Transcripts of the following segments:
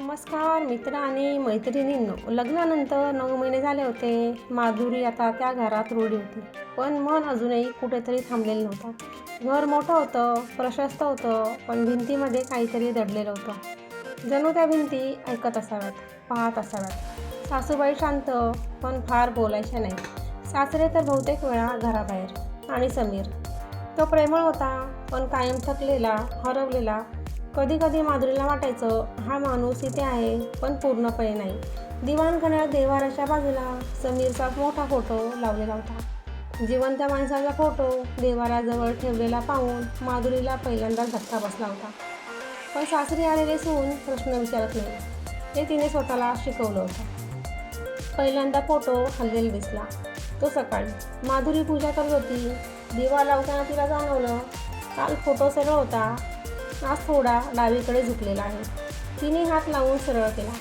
नमस्कार मित्र आणि मैत्रिणींनो. लग्नानंतर नऊ महिने झाले होते. माधुरी आता त्या घरात रूढी होती. पण मन अजूनही कुठेतरी थांबलेलं नव्हतं. घर मोठं होतं प्रशस्त होतं पण भिंतीमध्ये काहीतरी दडलेलं होतं. जणू त्या भिंती ऐकत असाव्यात पाहत असाव्यात. सासूबाई शांत पण फार बोलायच्या नाही सासरे तर बहुतेक वेळा घराबाहेर आणि समीर. तो प्रेमळ होता पण कायम थकलेला हरवलेला कधी कधी माधुरीला वाटायचं हा माणूस इथे आहे पण पूर्णपणे नाही. दिवाणखान्यात देवाराच्या बाजूला समीरचा मोठा फोटो लावलेला होता. जिवंत माणसाचा फोटो देवाराजवळ ठेवलेला पाहून माधुरीला पहिल्यांदा धक्का बसला होता. पण सासरी आलेले सून प्रश्न विचारत नाही. ते तिने स्वतःला शिकवलं होतं. पहिल्यांदा फोटो हल्लेला दिसला. तो सकाळी माधुरी पूजा करत होती. दिवा लावताना तिला जाणवलं. काल फोटो सरळ होता. आज थोडा डावीकडे झुकलेला आहे. तिने हात लावून सरळ केला.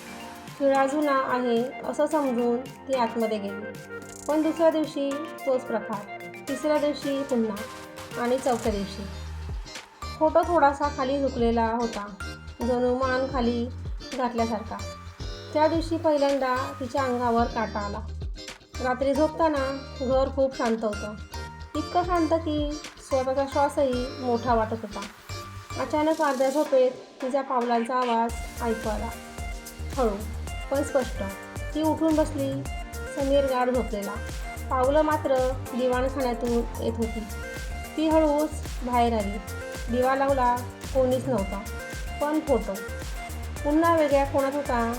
खिळा जुना आहे असं समजून ती आतमध्ये गेली. पण दुसऱ्या दिवशी तोच प्रकार तिसऱ्या दिवशी पुन्हा आणि चौथ्या दिवशी. फोटो थोडासा खाली झुकलेला होता जणू मान खाली घातल्यासारखा. त्या दिवशी पहिल्यांदा तिच्या अंगावर काटा आला. रात्री झोपताना घर खूप शांत होतं. इतकं शांत की स्वतःचा श्वासही मोठा वाटत होता. अचानक अर्ध्या झोपेत तिच्या पावलांचा आवाज ऐकू आला. हळू पण स्पष्ट. ती उठून बसली. समीर गाड झोपलेला. पावलं मात्र दिवाणखान्यातून येत होती. ती हळूच बाहेर आली. दिवा लावला कोणीच नव्हता पण फोटो. पुन्हा वेगळ्या कोणात होता?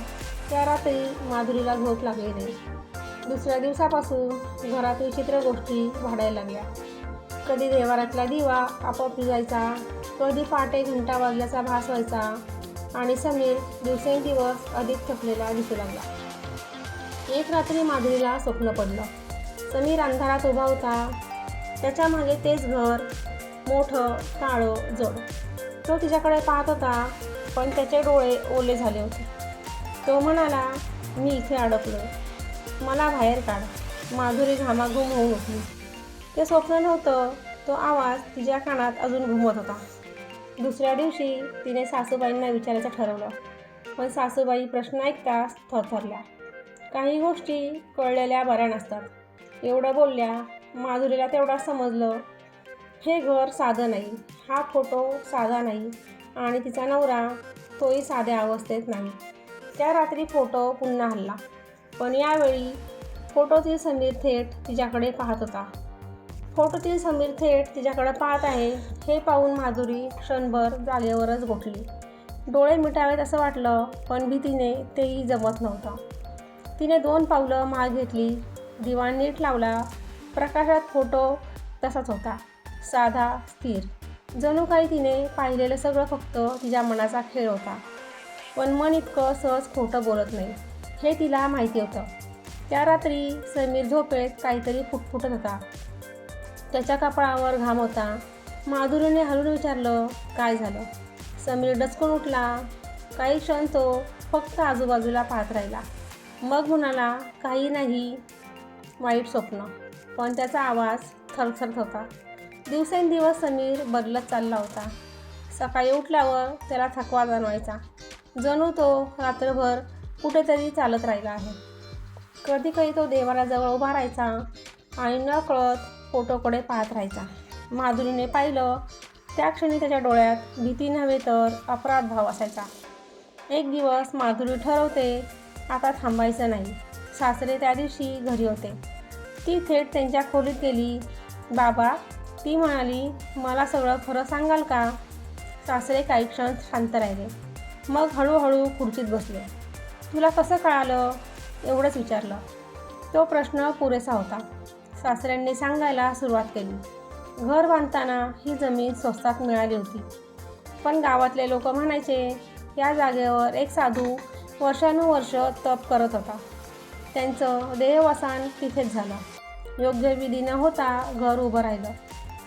त्या रात्री माधुरीला झोप लागली नाही. दुसऱ्या दिवसापासून घरात विचित्र गोष्टी वाढायला लागल्या. कधी देवारातला दिवा आपोआप जायचा कधी पहाटे घंटा वाजल्याचा भास व्हायचा आणि समीर दिवसेंदिवस अधिक थकलेला दिसू लागला. एक रात्री माधुरीला स्वप्न पडलं. समीर अंधारात उभा होता. त्याच्यामागे तेच घर मोठं काळं जड. तो तिच्याकडे पाहत होता पण त्याचे डोळे ओले झाले होते. तो म्हणाला मी इथे अडकलो मला बाहेर काढ. माधुरी घामाघूम होऊन उठली. ते स्वप्न नव्हतं. तो आवाज तिच्या कानात अजून घुमत होता. दुसऱ्या दिवशी तिने सासूबाईंना विचारायचं ठरवलं. पण सासूबाई प्रश्न ऐकताच थरथरल्या. काही गोष्टी कळलेल्या बऱ्या नसतात. एवढं बोलल्या माधुरीला तेवढा समजलं. हे घर साधं नाही. हा फोटो साधा नाही. आणि तिचा नवरा तोही साध्या अवस्थेत नाही. त्या रात्री फोटो पुन्हा हल्ला. पण यावेळी फोटोतील समीर थेट तिच्याकडे पाहत होता. फोटोतील समीर थेट तिच्याकडे पाहत आहे. हे पाहून माधुरी क्षणभर जागेवरच गोठली. डोळे मिटावेत असं वाटलं पण भीतीने तेही जमत नव्हतं. तिने दोन पावलं माग घेतली. दिवाण नीट लावला. प्रकाशात फोटो तसाच होता. साधा स्थिर. जणू काही तिने पाहिलेलं सगळं फक्त तिच्या मनाचा खेळ होता. पण मन इतकं सहज खोटं बोलत नाही. हे तिला माहिती होतं. त्या रात्री समीर झोपेत काहीतरी फुटफुटत होता. त्याच्या कपाळावर घाम होता. माधुरीने हलून विचारलं काय झालं? समीर डचकून उठला. काही क्षण तो फक्त आजूबाजूला पाहत राहिला. मग म्हणाला काही नाही वाईट स्वप्न. पण त्याचा आवाज थरथरत होता. दिवसेंदिवस समीर बदलत चालला होता. सकाळी उठल्यावर त्याला थकवा जाणवायचा. जणू तो रात्रभर कुठेतरी चालत राहिला आहे. कधी कधी तो देवाराजवळ उभा राहायचा आणि न कळत फोटोकडे पाहत राहायचा. माधुरीने पाहिलं त्या क्षणी त्याच्या डोळ्यात भीती नव्हे तर अपराध भाव असायचा. एक दिवस माधुरी ठरवते आता थांबायचं नाही. सासरे त्या दिवशी घरी होते. ती थेट त्यांच्या खोलीत गेली. बाबा ती म्हणाली मला सगळं खरं सांगाल का? सासरे काही क्षण शांत राहिले. मग हळूहळू खुर्चीत बसले. तुला कसं कळालं? एवढंच विचारलं. तो प्रश्न पुरेसा होता. सासऱ्यांनी सांगायला सुरुवात केली. घर बांधताना ही जमीन स्वस्तात मिळाली होती. पण गावातले लोक म्हणायचे या जागेवर एक साधू वर्षानुवर्ष तप करत होता. त्यांचं देहवसान तिथेच झालं. योग्य विधी न होता घर उभं राहिलं.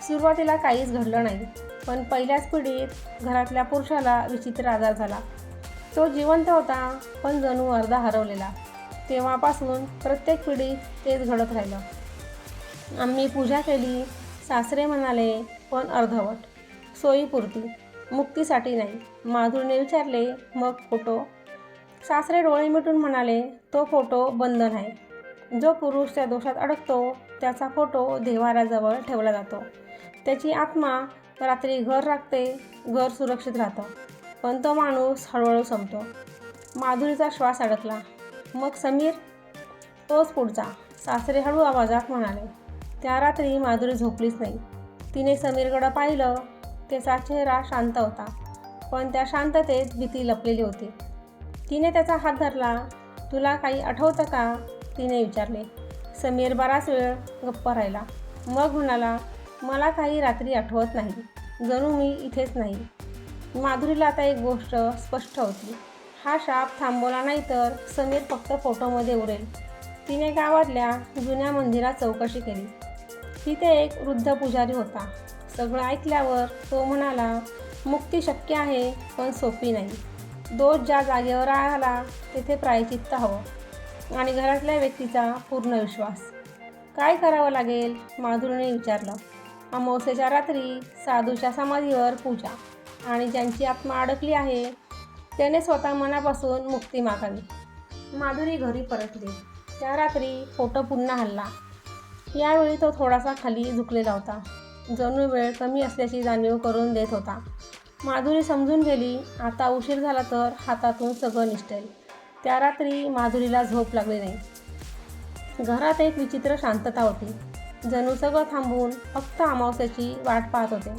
सुरुवातीला काहीच घडलं नाही पण पहिल्याच पिढीत घरातल्या पुरुषाला विचित्र आजार झाला. तो जिवंत होता पण जणू अर्धा हरवलेला. तेव्हापासून प्रत्येक पिढीत तेच घडत राहिलं. आम्ही पूजा केली सासरे म्हणाले पण अर्धवट. सोयीपुरती मुक्तीसाठी नाही. माधुरीने विचारले मग फोटो? सासरे डोळे मिटून म्हणाले तो फोटो बंधन आहे जो पुरुष त्या दोषात अडकतो त्याचा फोटो देवाऱ्याजवळ ठेवला जातो. त्याची आत्मा रात्री घर राखते घर सुरक्षित राहतं. पण तो माणूस हळूहळू संपतो. माधुरीचा श्वास अडकला. मग समीर? तोच पुढचा. सासरे हळू आवाजात म्हणाले त्या रात्री माधुरी झोपलीच नाही. तिने समीरकडं पाहिलं त्याचा चेहरा शांत होता. पण त्या शांततेत भीती लपलेली होती. तिने त्याचा हात धरला. तुला काही आठवतं का? तिने विचारले. समीर बराच वेळ गप्प राहिला. मग म्हणाला मला काही रात्री आठवत नाही. जणू मी इथेच नाही. माधुरीला आता एक गोष्ट स्पष्ट होती. हा शाप थांबवला नाही तर समीर फक्त फोटोमध्ये उरेल तिने गावातल्या जुन्या मंदिरात चौकशी केली. तिथे एक वृद्ध पुजारी होता. सगळं ऐकल्यावर तो म्हणाला मुक्ती शक्य आहे पण सोपी नाही. दोष ज्या जागेवर आला तेथे प्रायचित्त हवं आणि घरातल्या व्यक्तीचा पूर्ण विश्वास. काय करावं लागेल? माधुरीने विचारलं. अमावस्येच्या रात्री साधूच्या समाधीवर पूजा आणि ज्यांची आत्मा अडकली आहे त्याने स्वतः मनापासून मुक्ती मागावी. माधुरी घरी परतली. त्या रात्री फोटो पुन्हा हल्ला. यावेळी तो थोडासा खाली झुकलेला होता. जणू वेळ कमी असल्याची जाणीव करून देत होता. माधुरी समजून गेली आता उशीर झाला तर हातातून सगळं निष्ठेल. त्या रात्री माधुरीला झोप लागली नाही. घरात एक विचित्र शांतता होती. जणू सगळं थांबून फक्त अमावस्याची वाट पाहत होते.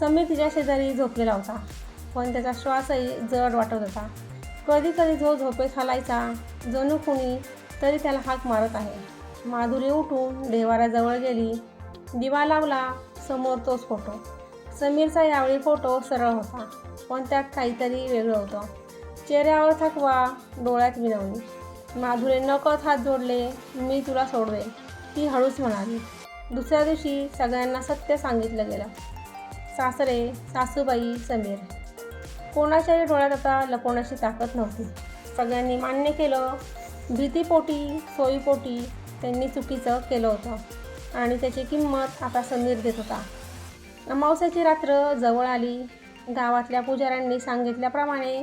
समीर तिच्या शेजारी झोपलेला होता पण त्याचा श्वासही जड वाटत होता. कधी कधी जो झोपेत हलायचा जणू कुणी तरी त्याला हाक मारत आहे. माधुरी उठून देवाऱ्याजवळ गेली. दिवा लावला समोर तोच फोटो समीरचा यावेळी फोटो सरळ होता पण त्यात काहीतरी वेगळं होतं. चेहऱ्यावर थकवा डोळ्यात विनवणी. माधुरे नकळत हात जोडले मी तुला सोडवे ती हळूच म्हणाली. दुसऱ्या दिवशी सगळ्यांना सत्य सांगितलं गेलं. सासरे सासूबाई समीर. कोणाच्याही डोळ्यात आता लपवण्याची ताकद नव्हती. सगळ्यांनी मान्य केलं भीतीपोटी सोयीपोटी त्यांनी चुकीचं केलं होतं. आणि त्याची किंमत आता समीर देत होता. अमावस्याची रात्र जवळ आली. गावातल्या पुजाऱ्यांनी सांगितल्याप्रमाणे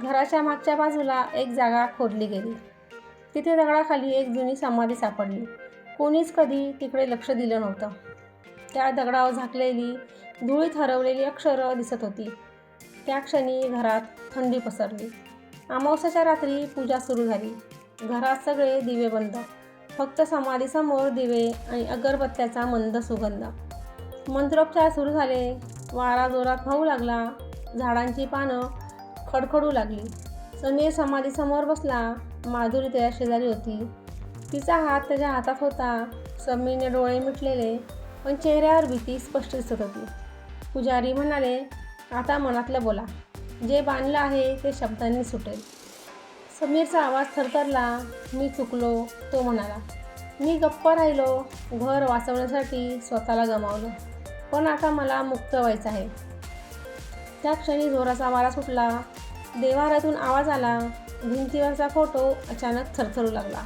घराच्या मागच्या बाजूला एक जागा खोदली गेली. तिथे दगडाखाली एक जुनी समाधी सापडली. कोणीच कधी तिकडे लक्ष दिलं नव्हतं. त्या दगडावर झाकलेली धुळीत हरवलेली अक्षरं दिसत होती. त्या क्षणी घरात थंडी पसरली. अमावस्याच्या रात्री पूजा सुरू झाली. घरात सगळे दिवे बंद. फक्त समाधीसमोर दिवे आणि अगरबत्त्याचा मंद सुगंध. मंत्रोपचार सुरू झाले. वारा जोरात वाहू लागला. झाडांची पानं खडखडू लागली. समीर समाधीसमोर बसला. माधुरी त्याच्या शेजारी होती. तिचा हात त्याच्या हातात होता. समीरने डोळे मिटलेले पण चेहऱ्यावर भीती स्पष्ट दिसत होती. पुजारी म्हणाले आता मनातलं बोला. जे बांधलं आहे ते शब्दांनी सुटेल. समीरचा आवाज थरथरला मी चुकलो तो म्हणाला. मी गप्प राहिलो घर वाचवण्यासाठी स्वतःला गमावलं. पण आता मला मुक्त व्हायचं आहे. त्या क्षणी जोराचा वारा सुटला. देवारातून आवाज आला. भिंतीवरचा फोटो अचानक थरथरू लागला.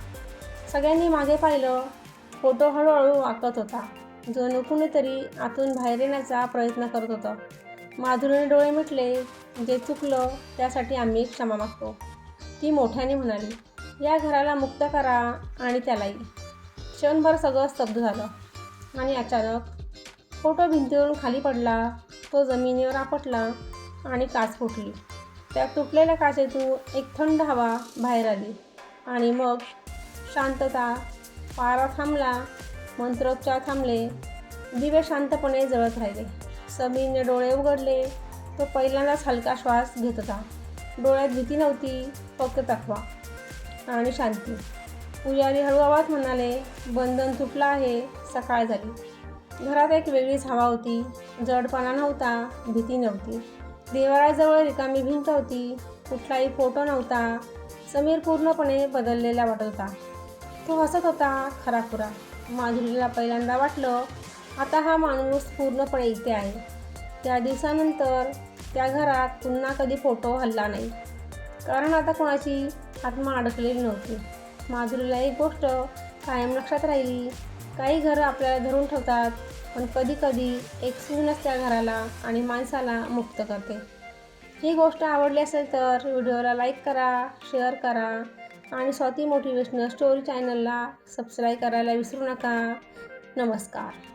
सगळ्यांनी मागे पाहिलं. फोटो हळूहळू वाकत होता. जणू कुणीतरी आतून बाहेर येण्याचा प्रयत्न करत होतं. माधुरीने डोळे मिटले. जे चुकलं त्यासाठी आम्ही क्षमा मागतो. ती मोठ्याने म्हणाली या घराला मुक्त करा आणि त्यालाही. क्षणभर सगळं स्तब्ध झालं आणि अचानक फोटो भिंतीवरून खाली पडला तो जमिनीवर आपटला आणि काच फुटली. त्या तुटलेल्या काचेतून एक थंड हवा बाहेर आली आणि मग शांतता पारा थांबला मंत्रोच्चार थांबले दिवे शांतपणे जळत राहिले. समीरने डोळे उघडले तो पहिल्यांदाच हलका श्वास घेत होता. डोळ्यात भीती नव्हती फक्त तकवा आणि शांती. पुजारी हळू आवाज म्हणाले बंधन तुटलं आहे सकाळ झाली. घरात एक वेगळीच हवा होती. जडपणा नव्हता भीती नव्हती. देवाळाजवळ रिकामी भिंत होती. कुठलाही फोटो नव्हता. समीर पूर्णपणे बदललेला वाटत होता. तो हसत होता खराखुरा माधुरीला पहिल्यांदा वाटलं आता हा माणूस पूर्णपणे इथे आहे. त्या दिवसानंतर त्या घरात पुन्हा कधी फोटो हल्ला नाही. कारण आता कोणाची आत्मा अडकलेली नव्हती. माधुरीला एक गोष्ट कायम लक्षात राहिली. काही घरं आपल्याला धरून ठेवतात पण कधी कधी एक सूनच त्या घराला आणि माणसाला मुक्त करते. ही गोष्ट आवडली असेल तर व्हिडिओला लाईक करा शेअर करा आणि स्वाती मोटिवेशनल स्टोरी चॅनलला सबस्क्राईब करायला विसरू नका. नमस्कार.